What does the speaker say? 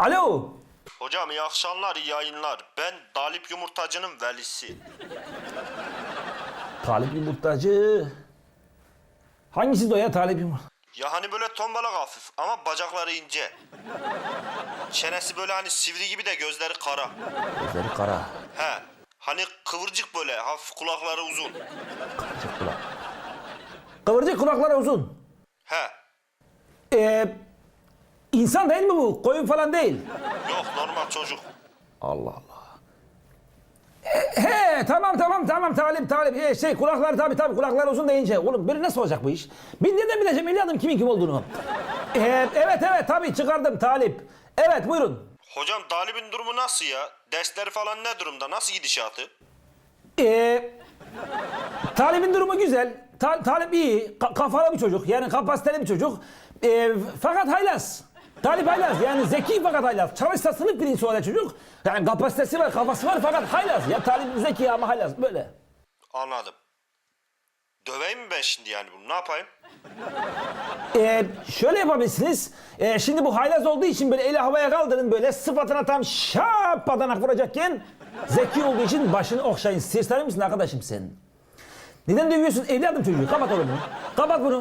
Alo. Hocam iyi akşamlar, iyi yayınlar. Ben Dalip Yumurtacı'nın velisi. Talip yumurtacı. Hangisi de o ya Talip yumurtacı? Ya hani böyle tombalak hafif ama bacakları ince. Çenesi böyle hani sivri gibi de gözleri kara. Gözleri kara. He. Hani kıvırcık böyle hafif kulakları uzun. Kıvırcık kulak. Kıvırcık kulakları uzun. He. Ee, insan değil mi bu? Koyun falan değil. Yok normal çocuk. Allah Allah. E, he tamam tamam tamam talip talip. He, şey kulaklar tabi tabi kulaklar uzun deyince. Oğlum böyle nasıl olacak bu iş? Ben nereden bileceğim evladım kimin kim olduğunu? Ee, evet evet tabi çıkardım talip. Evet buyurun. Hocam Dalip'in durumu nasıl ya? Dersleri falan ne durumda? Nasıl gidişatı? Ee, talibin durumu güzel. Ta- talip iyi. Ka- kafalı bir çocuk. Yani kapasiteli bir çocuk. Ee, fakat haylaz. Talip haylaz. Yani zeki fakat haylaz. Çalışsa sınıf birincisi olacak çocuk. Yani kapasitesi var, kafası var fakat haylaz. Ya talip zeki ama haylaz. Böyle. Anladım. Döveyim mi ben şimdi yani bunu? Ne yapayım? Ee, şöyle yapabilirsiniz. Ee, şimdi bu haylaz olduğu için böyle eli havaya kaldırın böyle sıfatına tam şap badanak vuracakken zeki olduğu için başını okşayın. Seslenir misin arkadaşım sen? Neden dövüyorsun evladım çocuğu? Kapat oğlum bunu. Kapat bunu.